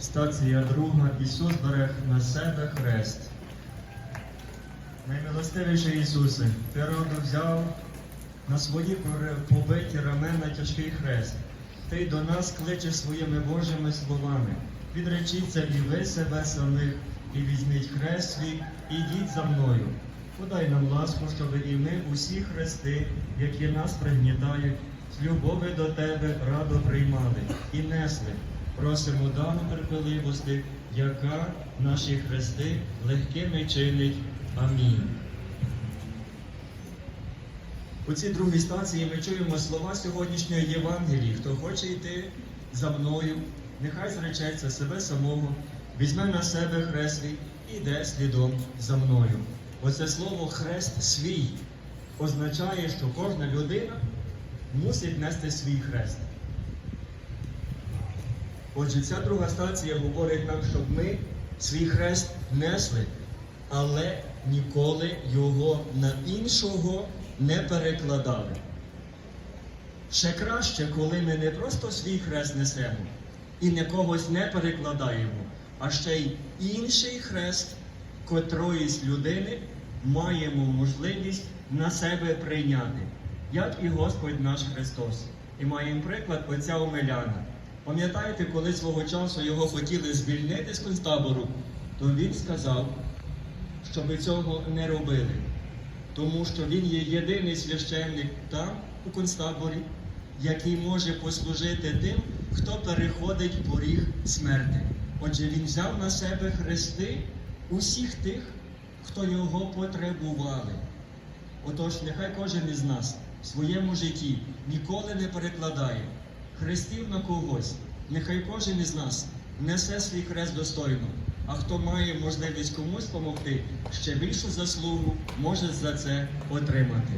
стація друга. Ісус бере на себе хрест. Наймилостивіший Ісусе, Ти раду взяв на свої побиті рамена тяжкий хрест. Ти до нас кличеш своїми Божими словами. Відречіться і ви себе самих, і візьміть хрест свій, і йдіть за мною. Подай нам ласку, щоб і ми усі хрести, які нас пригнітають, з любові до тебе радо приймали і несли. Просимо дану терпеливості, яка наші хрести легкими чинить. Амінь. У цій другій станції ми чуємо слова сьогоднішньої Євангелії. Хто хоче йти за мною, нехай зречеться себе самого, візьме на себе хрест і йде слідом за мною. Оце слово хрест свій означає, що кожна людина мусить нести свій хрест. Отже, ця друга станція говорить нам, щоб ми свій хрест несли, але ніколи його на іншого не перекладали. Ще краще, коли ми не просто свій хрест несемо і не когось не перекладаємо, а ще й інший хрест котроїсь людини маємо можливість на себе прийняти, як і Господь наш Христос. І маємо приклад отця Омеляна. Пам'ятаєте, коли свого часу його хотіли звільнити з концтабору, то він сказав, щоб цього не робили, тому що він є єдиний священник там, у концтаборі, який може послужити тим, хто переходить поріг смерти. Отже, він взяв на себе хрести усіх тих, хто його потребували. Отож, нехай кожен із нас в своєму житті ніколи не перекладає хрестів на когось. Нехай кожен із нас несе свій хрест достойно. А хто має можливість комусь допомогти, ще більшу заслугу може за це отримати.